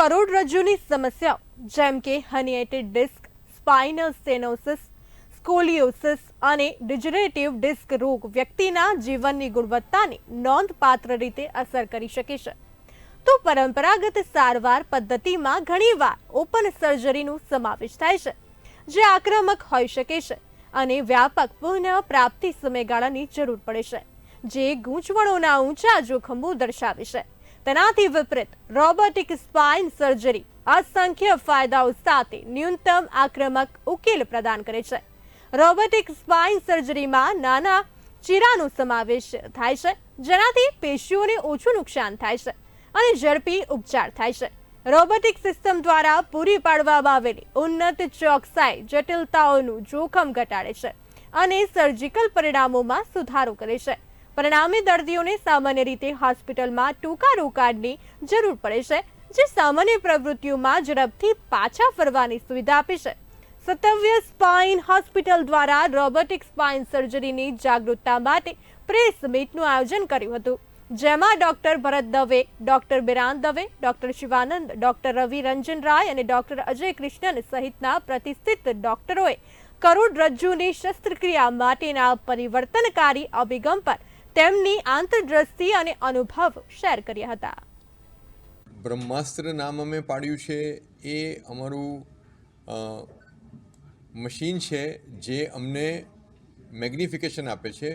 કરોડરજ્જુની સમસ્યાઓ જેમ કે herniated disc, spinal stenosis, scoliosis અને ડિજનરેટિવ ડિસ્ક રોગ વ્યક્તિના જીવનની ગુણવત્તાને નોંધપાત્ર રીતે અસર કરી શકે છે. તો પરંપરાગત સારવાર પદ્ધતિમાં ઘણીવાર ઓપન સર્જરીનો સમાવેશ થાય છે, જે આક્રમક હોઈ શકે છે અને વ્યાપક પુનઃપ્રાપ્તિ સમયગાળાની જરૂર પડે છે, જે ગૂંચવણોના ઊંચા જોખમો દર્શાવે છે. તેનાથી વિપરીત, રોબોટિક સ્પાઇન સર્જરી અસંખ્ય ફાયદાઓ સાથે ન્યૂનતમ આક્રમક ઉકેલ પ્રદાન કરે છે. રોબોટિક સ્પાઇન સર્જરીમાં નાના ચીરાનો સમાવેશ થાય છે, જેનાથી પેશીઓને ઓછું નુકસાન થાય છે અને ઝડપી ઉપચાર થાય છે. રોબોટિક સિસ્ટમ દ્વારા પૂરી પાડવામાં આવેલી ઉન્નત ચોકસાઈ, જટિલતાઓનું જોખમ ઘટાડે છે અને સર્જિકલ પરિણામોમાં સુધારો કરે છે. પરિણામે દર્દીઓને સામાન્ય રીતે હોસ્પિટલમાં ટૂંકા રોકાણની જરૂર પડે છે, જે સામાન્ય પ્રવૃત્તિઓમાં ઝડપથી પાછા ફરવાની સુવિધા આપે છે. સતવ્ય સ્પાઇન હોસ્પિટલ દ્વારા રોબોટિક સ્પાઇન સર્જરીની જાગૃતતા માટે પ્રેસ મીટનું આયોજન કર્યું હતું, જેમાં doctor Bharat Dave, doctor Biran Dave, doctor Shivanand, doctor Ravi Ranjan Rai અને ડોક્ટર અજય કૃષ્ણન સહિતના પ્રતિષ્ઠિત ડોક્ટરોએ કરોડરજ્જુની શસ્ત્રક્રિયા માટેના પરિવર્તનકારી અભિગમ પર તેમની આંતરદ્રષ્ટિ અને અનુભવ શેર કર્યા હતા. બ્રહ્માસ્ત્ર નામ અમે પાડ્યું છે. એ અમારું મશીન છે જે અમને મેગ્નિફિકેશન આપે છે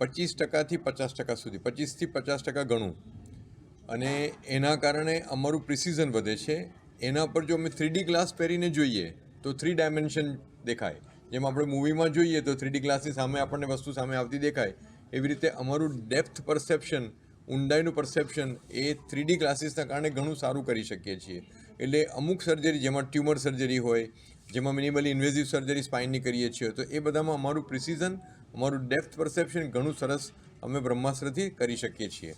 પચીસ ટકાથી પચાસ ટકા સુધી, પચીસથી પચાસ ટકા ઘણું અને એના કારણે અમારું પ્રિસિઝન વધે છે. એના પર જો અમે થ્રીડી ગ્લાસ પહેરીને જોઈએ તો થ્રી ડાયમેન્શન દેખાય. જેમ આપણે મૂવીમાં જોઈએ તો થ્રીડી ગ્લાસની સામે આપણને વસ્તુ સામે આવતી દેખાય. એવી રીતે અમારું ડેપ્થ પરસેપ્શન ઊંડાઈનું પરસેપ્શન એ થ્રીડી ક્લાસીસના કારણે ઘણું સારું કરી શકીએ છીએ. એટલે અમુક સર્જરી જેમાં ટ્યુમર સર્જરી હોય, જેમાં મિનિમલી ઇન્વેઝિવ સર્જરી સ્પાઇનની કરીએ છીએ, તો એ બધામાં અમારું પ્રિસિઝન અમારું ડેપ્થ પરસેપ્શન ઘણું સરસ અમે બ્રહ્માસ્ત્રથી કરી શકીએ છીએ.